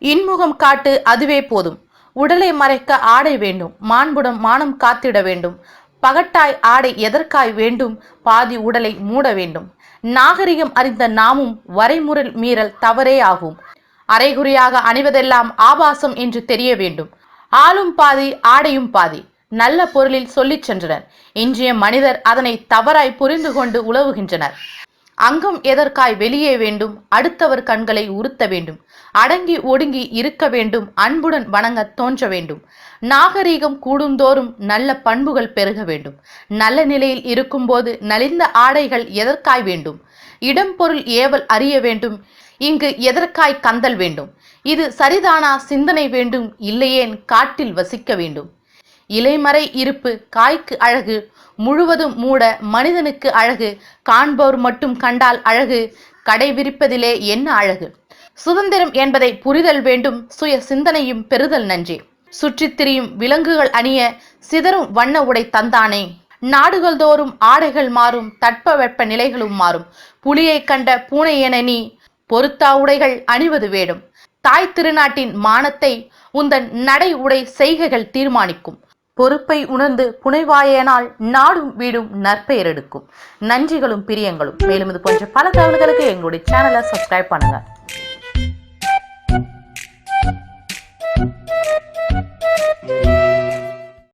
இன்முகம் காட்டு அதுவே போதும். உடலை மறைக்க ஆடை வேண்டும். மாண்புடம் மானம் காத்திட வேண்டும். பகட்டாய் ஆடை எதற்காய் வேண்டும்? பாதி உடலை மூட வேண்டும். நாகரிகம் அறிந்த நாமும் வரைமுறை மீறல் தவறே ஆகும். அரைகுறையாக அணிவதெல்லாம் ஆபாசம் என்று தெரிய வேண்டும். ஆளும் பாதி ஆடையும் பாதி. நல்ல பொருளில் சொல்லிச் சென்றனர். இன்றைய மனிதர் அதனை தவறாய் புரிந்து கொண்டு உழவுகின்றனர் அங்கம் எதற்காய் வெளியே வேண்டும்? அடுத்தவர் கண்களை உறுத்த வேண்டும். அடங்கி ஒடுங்கி இருக்க வேண்டும். அன்புடன் வணங்க தோன்ற வேண்டும். நாகரீகம் கூடுந்தோறும் நல்ல பண்புகள் பெருக வேண்டும். நல்ல நிலையில் இருக்கும்போது நலிந்த ஆடைகள் எதற்காய் வேண்டும்? இடம் பொருள் ஏவல் அறிய வேண்டும். இங்கு எதற்காய் கந்தல் வேண்டும்? இது சரிதானா சிந்தனை வேண்டும்? இல்லையேன் காட்டில் வசிக்க வேண்டும். இலைமறை இருப்பு காய்க்கு அழகு முழுவதும் மூட மனிதனுக்கு அழகு காண்பவர் மட்டும் கண்டால் அழகு கடை விரிப்பதிலே என்ன அழகு? சுதந்திரம் என்பதை புரிதல் வேண்டும் சுய சிந்தனையும் பெறுதல் நன்றி. சுற்றித் திரியும் விலங்குகள் அணிய சிதறும் வண்ண உடை தந்தானே. நாடுகள் தோறும் ஆடைகள் மாறும் தட்பவெப்ப நிலைகளும் மாறும். புலியைக் கண்ட பூனை என நீ பொருத்தா உடைகள் அணிவது வேடும். தாய் திருநாட்டின் மானத்தை உந்தன் நடை உடை செய்கைகள் தீர்மானிக்கும். பொறுப்பை உணர்ந்து புனைவாயனால் நாடும் வீடும் நற்பெயர் எடுக்கும் நன்றிகளும் பிரியங்களும் மேலும் இது போன்ற பல தகவல்களுக்கு எங்களுடைய சேனலை சப்ஸ்கிரைப் பண்ணுங்க Thank you.